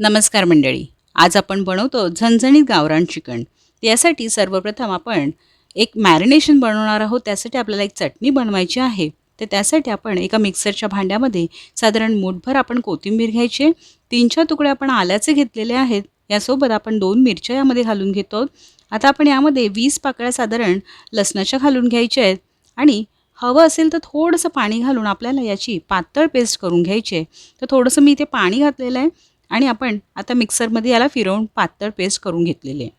नमस्कार मंडळी. आज आपण बनवतो झणझणीत गावरान चिकन. यासाठी सर्वप्रथम आपण एक मॅरिनेशन बनवणार आहोत. त्यासाठी आपल्याला एक चटणी बनवायची आहे. तर त्यासाठी आपण एका मिक्सरच्या भांड्यामध्ये साधारण मूठभर आपण कोथिंबीर घ्यायची तीन चार तुकडे आपण आल्याचे घेतलेले आहेत. यासोबत आपण दोन मिरच्या यामध्ये घालून घेतो. आता आपण यामध्ये वीस पाकळ्या साधारण लसणाच्या घालून घ्यायच्या आहेत. आणि हवं असेल तर थोडंसं पाणी घालून आपल्याला याची पातळ पेस्ट करून घ्यायची आहे. तर थोडंसं मी इथे पाणी घातलेलं आहे. आणि आपण आता मिक्सरमध्ये याला फिरवून पातळ पेस्ट करून घेतलेली आहे.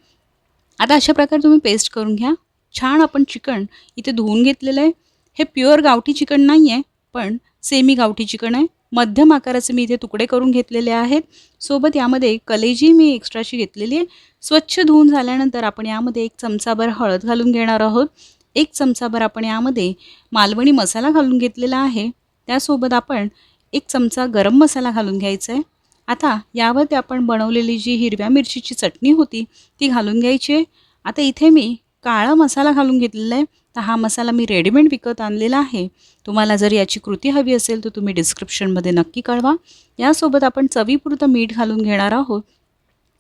आता अशा प्रकारे तुम्ही पेस्ट करून घ्या. छान आपण चिकन इथे धुवून घेतलेलं आहे. हे प्युअर गावठी चिकन नाही आहे पण सेमी गावठी चिकन आहे. मध्यम आकाराचे मी इथे तुकडे करून घेतलेले आहेत. सोबत यामध्ये कलेजी मी एक्स्ट्राची घेतलेली आहे. स्वच्छ धुवून झाल्यानंतर आपण यामध्ये एक चमचाभर हळद घालून घेणार आहोत. एक चमचाभर आपण यामध्ये मालवणी मसाला घालून घेतलेला आहे. त्यासोबत आपण एक चमचा गरम मसाला घालून घ्यायचा आहे. आता यावरती आपण बनवलेली जी हिरव्या मिरचीची चटणी होती ती घालून घ्यायची. आहे आता इथे मी काळा मसाला घालून घेतलेला आहे. तर हा मसाला मी रेडीमेड विकत आणलेला आहे. तुम्हाला जर याची कृती हवी असेल तर तुम्ही डिस्क्रिप्शनमध्ये नक्की कळवा. यासोबत आपण चवीपुरतं मीठ घालून घेणार आहोत.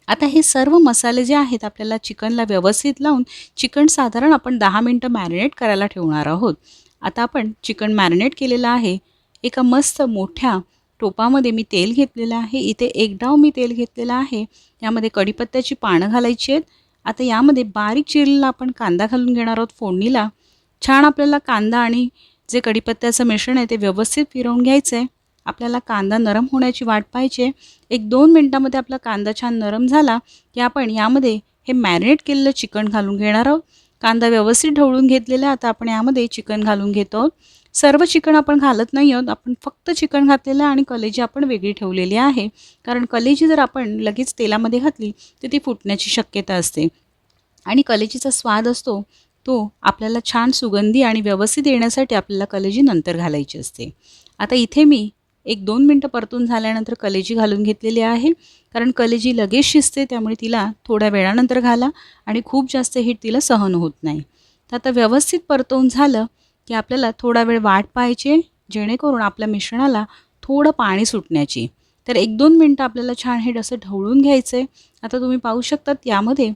आता हे सर्व मसाले जे आहेत आपल्याला चिकनला व्यवस्थित लावून चिकन साधारण आपण दहा मिनटं मॅरिनेट करायला ठेवणार आहोत. आता आपण चिकन मॅरिनेट केलेलं आहे. एका मस्त मोठ्या टोपामध्ये मी तेल घेतलेलं आहे. इथे एक डाव मी तेल घेतलेलं आहे. यामध्ये कढीपत्त्याची पानं घालायची आहेत. आता यामध्ये बारीक चिरलेला आपण कांदा घालून घेणार आहोत फोडणीला. छान आपल्याला कांदा आणि जे कढीपत्त्याचं मिश्रण आहे ते व्यवस्थित फिरवून घ्यायचं आहे आपल्याला कांदा नरम होण्याची वाट पाहिजे एक दोन मिनटामध्ये आपला कांदा छान नरम झाला की आपण यामध्ये हे मॅरिनेट केलेलं चिकन घालून घेणार आहोत. कांदा व्यवस्थित ढवळून घेतलेला आहे. आता आपण यामध्ये चिकन घालून घेतो. आहोत सर्व चिकन आपण घालत नाही आहोत. आपण फक्त चिकन घातलेलं आणि कलेजी आपण वेगळी ठेवलेली आहे. कारण कलेजी जर आपण लगेच तेलामध्ये घातली तर ती फुटण्याची शक्यता असते. आणि कलेजीचा स्वाद असतो तो आपल्याला छान सुगंधी आणि व्यवस्थित येण्यासाठी आपल्याला कलेजी नंतर घालायची असते. आता इथे मी एक दोन मिनटं परतून झाल्यानंतर कलेजी घालून घेतलेली आहे. कारण कलेजी लगेच शिजते त्यामुळे तिला थोड्या वेळानंतर घाला आणि खूप जास्त हीट तिला सहन होत नाही. तर आता व्यवस्थित परतवून झालं की आपल्याला थोडा वेळ वाट पाहायची जेणेकरून आपल्या मिश्रणाला थोडं पाणी सुटण्याची. तर एक दोन मिनटं आपल्याला छान हे असं ढवळून घ्यायचं आहे आता तुम्ही पाहू शकतात यामध्ये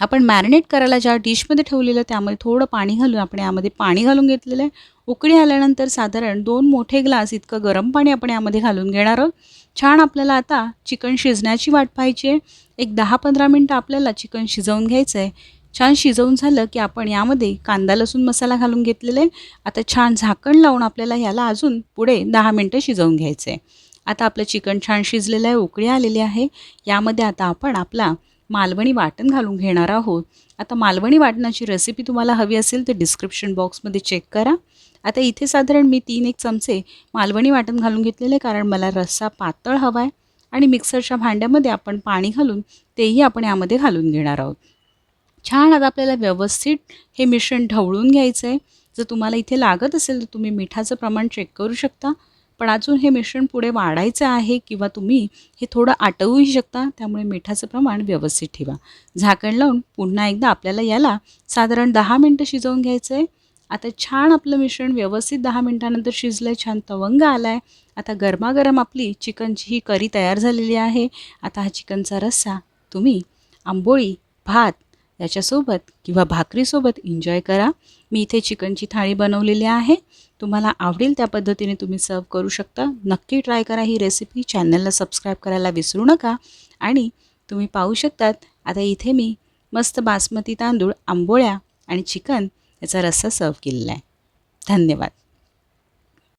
आपण मॅरिनेट करायला ज्या डिशमध्ये ठेवलेलं त्यामध्ये थोडं पाणी घालून आपण यामध्ये पाणी घालून घेतलेलं आहे. उकळी आल्यानंतर साधारण दोन मोठे ग्लास इतकं गरम पाणी आपण यामध्ये घालून घेणार आहोत. छान आपल्याला आता चिकन शिजण्याची वाट पाहिजे आहे. एक दहा पंधरा मिनटं आपल्याला चिकन शिजवून घ्यायचं आहे छान शिजवून झालं की आपण यामध्ये कांदा लसूण मसाला घालून घेतलेला आहे. आता छान झाकण लावून आपल्याला ह्याला अजून पुढे दहा मिनटं शिजवून घ्यायचं आहे. आता आपलं चिकन छान शिजलेलं आहे उकळी आलेली आहे. यामध्ये आता आपण आपला मालवणी वाटण घालून घेणार आहोत. आता मालवणी वाटणाची रेसिपी तुम्हाला हवी असेल तर डिस्क्रिप्शन बॉक्समध्ये चेक करा. आता इथे साधारण मी तीन एक चमचे मालवणी वाटण घालून घेतलेले कारण मला रस्सा पातळ हवा आहे. आणि मिक्सरच्या भांड्यामध्ये आपण पाणी घालून तेही आपण यामध्ये घालून घेणार आहोत. छान आता आपल्याला व्यवस्थित हे मिश्रण ढवळून घ्यायचं आहे जर तुम्हाला इथे लागत असेल तर तुम्ही मिठाचं प्रमाण चेक करू शकता. पण अजून हे मिश्रण पुढे वाढायचं आहे किंवा तुम्ही हे थोडं आटवूही शकता त्यामुळे मिठाचं प्रमाण व्यवस्थित ठेवा. झाकण लावून पुन्हा एकदा आपल्याला याला साधारण दहा मिनटं शिजवून घ्यायचं आहे आता छान आपलं मिश्रण व्यवस्थित दहा मिनटानंतर शिजलं आहे छान तवंग आला आहे आता गरमागरम आपली चिकनची ही करी तयार झालेली आहे. आता हा चिकनचा रस्सा तुम्ही आंबोळी भात याच्यासोबत किंवा भाकरीसोबत एन्जॉय करा. मी इथे चिकनची थाळी बनवलेली आहे. तुम्हाला आवडेल त्या पद्धतीने तुम्ही सर्व करू शकता. नक्की ट्राय करा ही रेसिपी चॅनलला सबस्क्राईब करायला विसरू नका. आणि तुम्ही पाहू शकतात आता इथे मी मस्त बासमती तांदूळ आंबोळ्या आणि चिकन याचा रस्सा सर्व केलेला आहे. धन्यवाद.